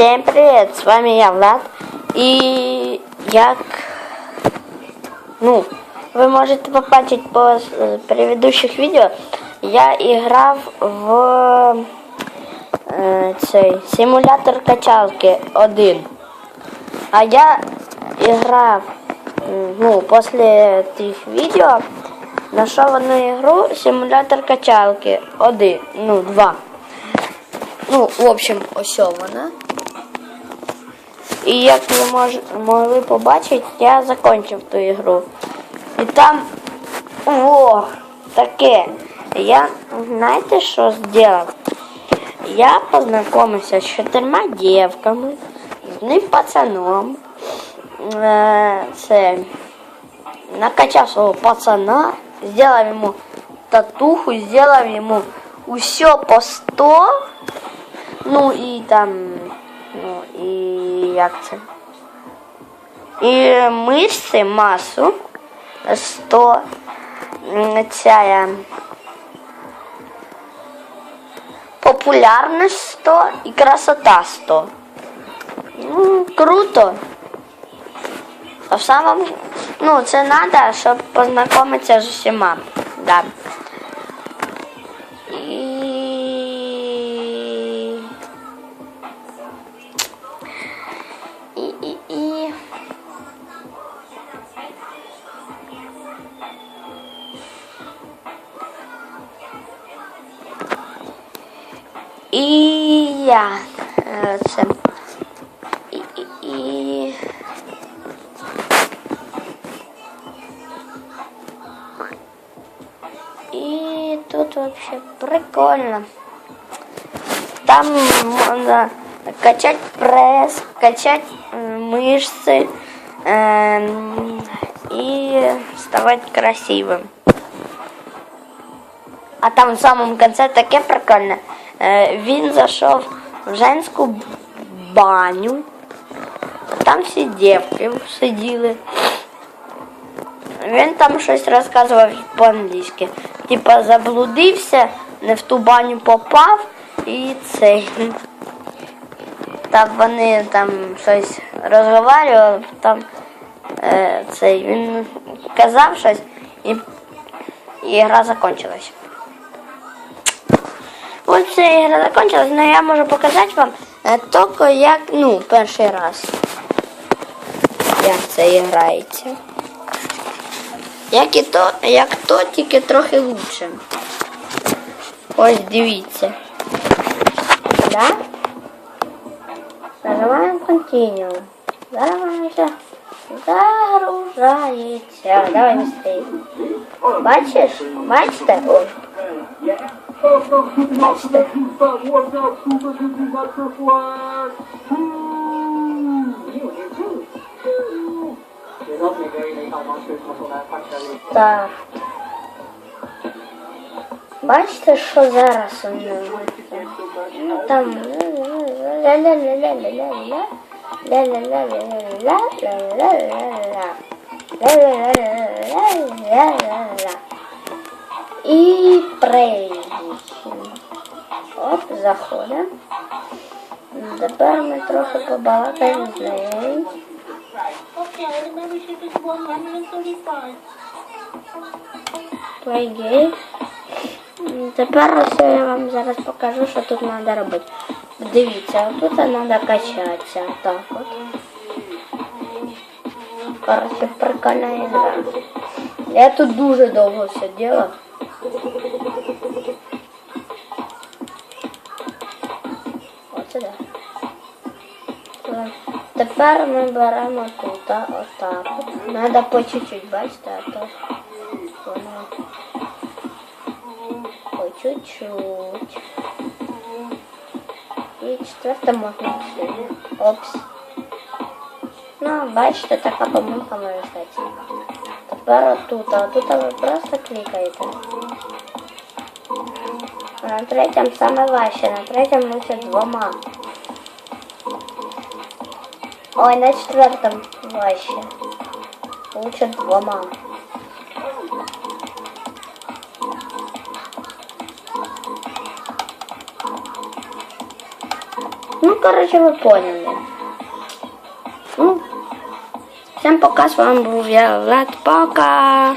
Всем привет, с вами я, Влад. І як, ну, ви можете побачити по е, предыдущих відео, я іграв в е, цей симулятор качалки 1. А я іграв, м, ну, після тих відео, знайшов одну ігру симулятор качалки 1, ну, 2. Ну, в общем, ось вона. І як ви мож, могли побачити, я закончив ту ігру. І там о, таке. Я знаєте, що зробив? Я познайомився з чотирма дівками, з одним пацаном. Е, Це накачав свого пацана, зробив йому татуху, зробив йому усе по 100. Ну і там, ну і як це? І мишці масу 100. м, Ця популярність 100 і красота 100. Ну, круто. А в самому, ну, це треба, щоб познайомитися з усіма. Да. І я е, це. І, і, і... І тут вообще прикольно. Там можно качать пресс, качать м, мышцы эм, и ставать красивым. А там в самому конце таке прикольне. Е, Він зайшов в женську баню. Там всі дівки сиділи. Він там щось розказував по-англійськи. Типа заблудився, не в ту баню попав і цей. Там вони там щось розговорювали, там е, цей він казав щось і, і гра закончилась. Ось ця ігра закончилась, але я можу показати вам е, тільки як, ну, перший раз. Як це грається. Як і то, як то, тільки трохи лучше. Ось дивіться. Да? Нажимаємо Continue. Зараз загружається. Давай быстрее. Бачиш? Бачите? Ой. Бачите? Так. Бачите, що зараз у нього? Ну там ля-ля-ля-ля-ля-ля-ля. Ля-ля-ля-ля-ля-ля-ля-ля-ля-ля. Ля-ля-ля-ля-ля-ля-ля-ля. І прейдіть. Оп, заходимо. Тепер ми трохи побалакаємо з нею. Okay, the membership is 135. Play game. М, Тепер ось я вам зараз покажу, що тут треба робити. Дивіться, тут треба качатися. Так от. Короче, прикольна ігра. Я тут дуже довго сиділа. Оце Тепер ми беремо тут, а, отак. от. Надо по чуть-чуть, бачите, а то воно по чуть-чуть. І четверте можна сюди. Опс. Ну, бачите, така помилка може стати. Тепер отут, а тут ви просто клікаєте. А на третьому саме важче, на третьому лише двома. Ой, на четвертом важче. Лучше двома. Ну, короче, вы поняли. Ну, всем пока, с вами был я, Влад, пока.